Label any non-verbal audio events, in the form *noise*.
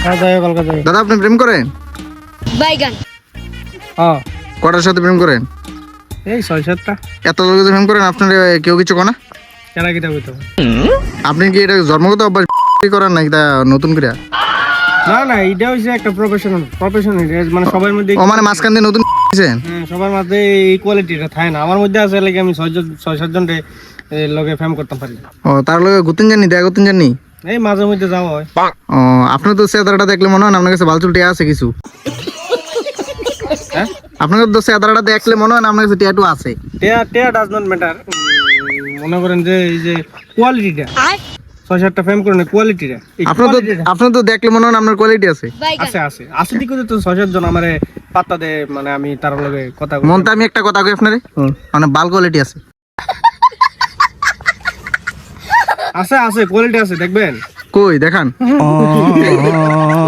দাদা আপনি প্রেম করেন? বাইগান। হ্যাঁ। কটার সাথে প্রেম করেন? এই ছয় সাতটা। এত লোকের প্রেম করেন আপনার কেউ কিছু কনা কেনা কিটা হইতো আপনি কি এটা জন্মগত অভ্যাস *laughs* করেন নাকি তা নতুন করে না না এটা হইছে একটা প্রফেশনাল প্রফেশনাল মানে সবার মধ্যে ও মানে মাঝখান দিয়ে নতুন *laughs* হ্যাঁ, সবার মধ্যে এই কোয়ালিটিটা থাকে না। আমার মধ্যে আছে লাগে আমি ছয়জন ছয় সাতজন লগে ফেম করতাম পারি। ও তার লগে গুতিন জানি দেখা গুতিন জানি? এই মাঝে মধ্যে যাওয়া হয়। ও আপনার তো চেহারাটা দেখলে মনে হয় না আপনার কাছে বালচুল টিয়া আছে কিছু। হ্যাঁ? আপনার তো চেহারাটা দেখলে মনে হয় না আপনার কাছে টিয়াটু আছে। টেয়া টেয়া ডাজ নট ম্যাটার মনে করেন যে এই যে কোয়ালিটিটা ছয় সাতটা ফেম করেন কোয়ালিটিটা আপনার তো আপনার তো দেখলে মনে হয় না আপনার কোয়ালিটি আছে। আছে আছে। আছে দিকে তো ছয় সাতজন আমার পাত্তা দে মানে আমি তার লগে কথা। মন তো আমি একটা কথা কই আপনারে? মানে বাল কোয়ালিটি আছে। আছে আছে কোয়ালিটি আছে দেখবেন। কই দেখান। *laughs*